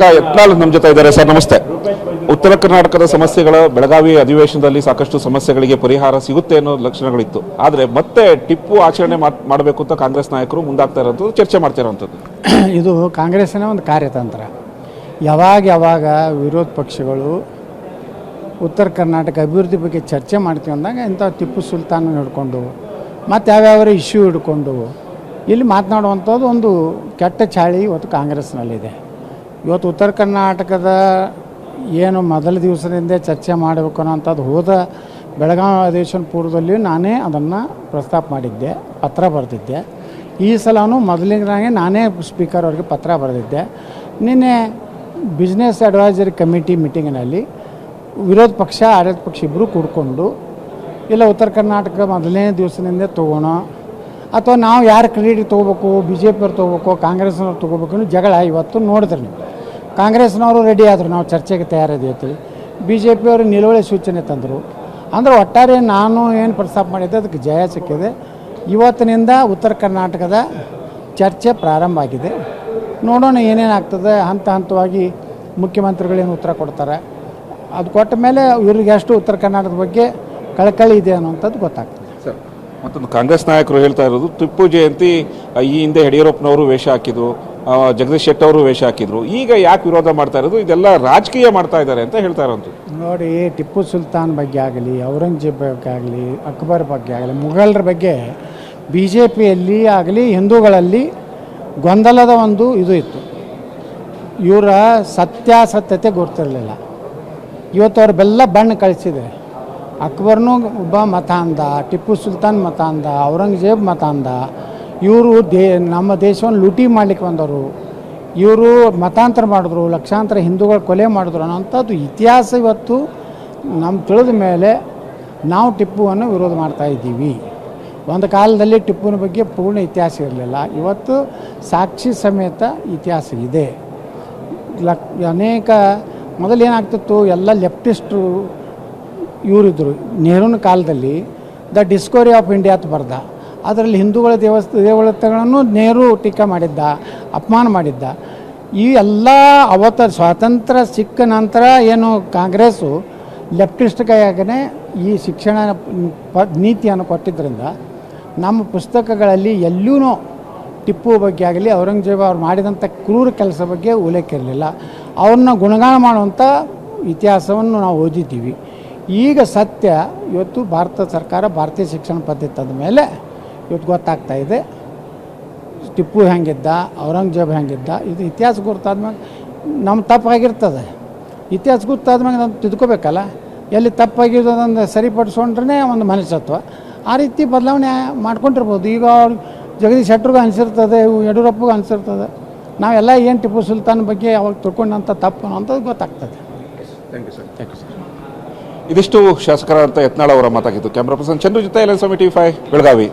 ಶಾಸಕ ಯತ್ನಾಳ್ ನಮ್ಮ ಜೊತೆ ಇದ್ದಾರೆ. ಸರ್, ನಮಸ್ತೆ. ಉತ್ತರ ಕರ್ನಾಟಕದ ಸಮಸ್ಯೆಗಳ ಬೆಳಗಾವಿ ಅಧಿವೇಶನದಲ್ಲಿ ಸಾಕಷ್ಟು ಸಮಸ್ಯೆಗಳಿಗೆ ಪರಿಹಾರ ಸಿಗುತ್ತೆ ಅನ್ನೋ ಲಕ್ಷಣಗಳಿತ್ತು. ಆದರೆ ಮತ್ತೆ ಟಿಪ್ಪು ಆಚರಣೆ ಮಾಡ್- ಮಾಡಬೇಕು ಅಂತ ಕಾಂಗ್ರೆಸ್ ನಾಯಕರು ಮುಂದಾಗ್ತಾ ಇರೋದು, ಚರ್ಚೆ ಮಾಡ್ತಾ ಇದು ಕಾಂಗ್ರೆಸ್ಸಿನ ಒಂದು ಕಾರ್ಯತಂತ್ರ. ಯಾವಾಗ ಯಾವಾಗ ವಿರೋಧ ಪಕ್ಷಗಳು ಉತ್ತರ ಕರ್ನಾಟಕ ಅಭಿವೃದ್ಧಿ ಬಗ್ಗೆ ಚರ್ಚೆ ಮಾಡ್ತೀವಿ ಅಂದಾಗ ಇಂಥ ಟಿಪ್ಪು ಸುಲ್ತಾನ ಹಿಡ್ಕೊಂಡು ಮತ್ತು ಯಾವ್ಯಾವ ಇಶ್ಯೂ ಹಿಡ್ಕೊಂಡು ಇಲ್ಲಿ ಮಾತನಾಡುವಂಥದ್ದು ಒಂದು ಕೆಟ್ಟ ಚಾಳಿ ಇವತ್ತು ಕಾಂಗ್ರೆಸ್ನಲ್ಲಿದೆ. ಇವತ್ತು ಉತ್ತರ ಕರ್ನಾಟಕದ ಏನು ಮೊದಲ ದಿವಸದಿಂದ ಚರ್ಚೆ ಮಾಡಬೇಕು ಅನ್ನೋಂಥದ್ದು ಹೋದ ಬೆಳಗಾವಿ ಅಧಿವೇಶನ ಪೂರ್ವದಲ್ಲಿ ನಾನೇ ಅದನ್ನು ಪ್ರಸ್ತಾಪ ಮಾಡಿದ್ದೆ, ಪತ್ರ ಬರೆದಿದ್ದೆ. ಈ ಸಲವೂ ಮೊದಲಿನಾಗೆ ನಾನೇ ಸ್ಪೀಕರ್ ಅವ್ರಿಗೆ ಪತ್ರ ಬರೆದಿದ್ದೆ. ನಿನ್ನೆ ಬಿಸ್ನೆಸ್ ಅಡ್ವೈಸರಿ ಕಮಿಟಿ ಮೀಟಿಂಗಿನಲ್ಲಿ ವಿರೋಧ ಪಕ್ಷ, ಆಡಳಿತ ಪಕ್ಷ ಇಬ್ಬರು ಕೂಡ್ಕೊಂಡು, ಇಲ್ಲ ಉತ್ತರ ಕರ್ನಾಟಕ ಮೊದಲನೇ ದಿವಸದಿಂದ ತೊಗೋಣ, ಅಥವಾ ನಾವು ಯಾರು ಕ್ರೆಡಿಟ್ ತೊಗೋಬೇಕು ಬಿ ಜೆ ಪಿಯವ್ರು ತೊಗೋಬೇಕು, ಕಾಂಗ್ರೆಸ್ನವ್ರು ತೊಗೋಬೇಕು ಜಗಳ ಇವತ್ತು ನೋಡಿದ್ರೆ ನೀವು. ಕಾಂಗ್ರೆಸ್ನವರು ರೆಡಿ ಆದರು, ನಾವು ಚರ್ಚೆಗೆ ತಯಾರಿದ್ದೀವಿ ಬಿ ಜೆ ಪಿಯವರು ನಿಲುವಳಿ ಸೂಚನೆ ತಂದರು. ಅಂದರೆ ಒಟ್ಟಾರೆ ನಾನು ಏನು ಪ್ರಸ್ತಾಪ ಮಾಡಿದ್ದೆ, ಅದಕ್ಕೆ ಜಯ ಸಿಕ್ಕಿದೆ. ಇವತ್ತಿನಿಂದ ಉತ್ತರ ಕರ್ನಾಟಕದ ಚರ್ಚೆ ಪ್ರಾರಂಭ ಆಗಿದೆ. ನೋಡೋಣ ಏನೇನಾಗ್ತದೆ, ಹಂತ ಹಂತವಾಗಿ ಮುಖ್ಯಮಂತ್ರಿಗಳೇನು ಉತ್ತರ ಕೊಡ್ತಾರೆ. ಅದು ಕೊಟ್ಟ ಮೇಲೆ ಇವ್ರಿಗೆ ಎಷ್ಟು ಉತ್ತರ ಕರ್ನಾಟಕದ ಬಗ್ಗೆ ಕಳಕಳಿ ಇದೆ ಅನ್ನೋಂಥದ್ದು ಗೊತ್ತಾಗ್ತದೆ. ಸರ್, ಮತ್ತೊಂದು ಕಾಂಗ್ರೆಸ್ ನಾಯಕರು ಹೇಳ್ತಾ ಇರೋದು, ಟಿಪ್ಪು ಜಯಂತಿ, ಈ ಹಿಂದೆ ಯಡಿಯೂರಪ್ಪನವರು ವೇಷ ಹಾಕಿದ್ರು ಜಗದೀಶ್ ಶೆಟ್ಟಿ ಅವರು ವೇಷ ಹಾಕಿದ್ರು. ಈಗ ಯಾಕೆ ವಿರೋಧ ಮಾಡ್ತಾ ಇರೋದು? ಇದೆಲ್ಲ ರಾಜಕೀಯ ಮಾಡ್ತಾ ಇದ್ದಾರೆ ಅಂತ ಹೇಳ್ತಾ ಇರೋದು. ನೋಡಿ, ಟಿಪ್ಪು ಸುಲ್ತಾನ್ ಬಗ್ಗೆ ಆಗಲಿ, ಔರಂಗಜೇಬ್ ಬಗ್ಗೆ ಆಗಲಿ, ಅಕ್ಬರ್ ಬಗ್ಗೆ ಆಗಲಿ, ಮುಘಲರ ಬಗ್ಗೆ ಬಿ ಜೆ ಪಿಯಲ್ಲಿ ಆಗಲಿ, ಹಿಂದೂಗಳಲ್ಲಿ ಗೊಂದಲದ ಒಂದು ಇದು ಇತ್ತು. ಇವರ ಸತ್ಯಾಸತ್ಯತೆ ಗೊತ್ತಿರಲಿಲ್ಲ. ಇವತ್ತು ಅವ್ರ ಬೆಲ್ಲ ಬಣ್ಣ ಕಳಿಸಿದೆ. ಅಕ್ಬರ್ನೂ ಒಬ್ಬ ಮತ ಅಂದ, ಟಿಪ್ಪು ಸುಲ್ತಾನ್ ಮತ ಅಂದ, ಔರಂಗಜೇಬ್ ಮತ ಅಂದ ಇವರು ದೇ, ನಮ್ಮ ದೇಶವನ್ನು ಲೂಟಿ ಮಾಡಲಿಕ್ಕೆ ಬಂದವರು. ಇವರು ಮತಾಂತರ ಮಾಡಿದ್ರು, ಲಕ್ಷಾಂತರ ಹಿಂದೂಗಳು ಕೊಲೆ ಮಾಡಿದ್ರು ಅನ್ನೋಂಥದ್ದು ಇತಿಹಾಸ ಇವತ್ತು ನಮ್ಮ ತಿಳಿದ ಮೇಲೆ ನಾವು ಟಿಪ್ಪುವನ್ನು ವಿರೋಧ ಮಾಡ್ತಾ ಇದ್ದೀವಿ. ಒಂದು ಕಾಲದಲ್ಲಿ ಟಿಪ್ಪುವಿನ ಬಗ್ಗೆ ಪೂರ್ಣ ಇತಿಹಾಸ ಇರಲಿಲ್ಲ. ಇವತ್ತು ಸಾಕ್ಷಿ ಸಮೇತ ಇತಿಹಾಸ ಇದೆ. ಲಕ್, ಅನೇಕ, ಮೊದಲು ಏನಾಗ್ತಿತ್ತು, ಎಲ್ಲ ಲೆಫ್ಟಿಸ್ಟ್ರು ಇವರಿದ್ದರು ನೆಹರೂನ ಕಾಲದಲ್ಲಿ, ದ ಡಿಸ್ಕವರಿ ಆಫ್ ಇಂಡಿಯಾ ಅಂತ ಬರ್ದ. ಅದರಲ್ಲಿ ಹಿಂದೂಗಳ ದೇವಸ್ಥ ದೇವಳತೆಗಳನ್ನು ನೇರು ಟೀಕಾ ಮಾಡಿದ್ದ, ಅಪಮಾನ ಮಾಡಿದ್ದ. ಈ ಎಲ್ಲ ಅವತ್ತ ಸ್ವಾತಂತ್ರ್ಯ ಸಿಕ್ಕ ನಂತರ ಏನು ಕಾಂಗ್ರೆಸ್ಸು ಲೆಫ್ಟಿಸ್ಟ್ ಕೈಯಾಗೇ ಈ ಶಿಕ್ಷಣ ಪ, ನೀತಿಯನ್ನು ಕೊಟ್ಟಿದ್ದರಿಂದ ನಮ್ಮ ಪುಸ್ತಕಗಳಲ್ಲಿ ಎಲ್ಲೂ ಟಿಪ್ಪು ಬಗ್ಗೆ ಆಗಲಿ, ಔರಂಗಜೇಬ ಅವ್ರು ಮಾಡಿದಂಥ ಕ್ರೂರ ಕೆಲಸ ಬಗ್ಗೆ ಉಲ್ಲೇಖ ಇರಲಿಲ್ಲ. ಅವ್ರನ್ನ ಗುಣಗಾನ ಮಾಡುವಂಥ ಇತಿಹಾಸವನ್ನು ನಾವು ಓದಿದ್ದೀವಿ. ಈಗ ಸತ್ಯ, ಇವತ್ತು ಭಾರತ ಸರ್ಕಾರ ಭಾರತೀಯ ಶಿಕ್ಷಣ ಪದ್ಧತಿ ತಂದ ಮೇಲೆ ಇವತ್ತು ಗೊತ್ತಾಗ್ತಾ ಇದೆ. ಟಿಪ್ಪು ಹೆಂಗಿದ್ದ ಔರಂಗಜೇಬ್ ಹೆಂಗಿದ್ದ ಇದು ಇತಿಹಾಸ ಗುರ್ತಾದ್ಮೇಲೆ ನಮ್ಮ ತಪ್ಪಾಗಿರ್ತದೆ. ಇತಿಹಾಸ ಗೊತ್ತಾದ್ಮೇಲೆ ನಾವು ತಿದ್ಕೋಬೇಕಲ್ಲ? ಎಲ್ಲಿ ತಪ್ಪಾಗಿರೋದನ್ನು ಸರಿಪಡಿಸ್ಕೊಂಡ್ರೇ ಒಂದು ಮನುಷ್ಯತ್ವ. ಆ ರೀತಿ ಬದಲಾವಣೆ ಮಾಡ್ಕೊಂಡಿರ್ಬೋದು. ಈಗ ಅವ್ರು ಜಗದೀಶ್ ಶೆಟ್ಟರ್ಗೂ ಅನಿಸಿರ್ತದೆ ಯಡಿಯೂರಪ್ಪಗೂ ಅನಿಸಿರ್ತದೆ. ನಾವೆಲ್ಲ ಏನು ಟಿಪ್ಪು ಸುಲ್ತಾನ್ ಬಗ್ಗೆ ಅವಾಗ ತಿಳ್ಕೊಂಡಂಥ ತಪ್ಪು ಅನ್ನೋಂಥದ್ದು ಗೊತ್ತಾಗ್ತದೆ. Thank you sir thank you sir ಇದಿಷ್ಟು ಶಾಸಕರಾದಂಥ ಯತ್ನಾಳ್ ಅವರ ಮಾತಾಗಿತ್ತು ಕ್ಯಾಮ್ರಾ ಪರ್ಸನ್ ಚಂದ್ರು ಜೊತೆ L N Swamy T five Belagavi.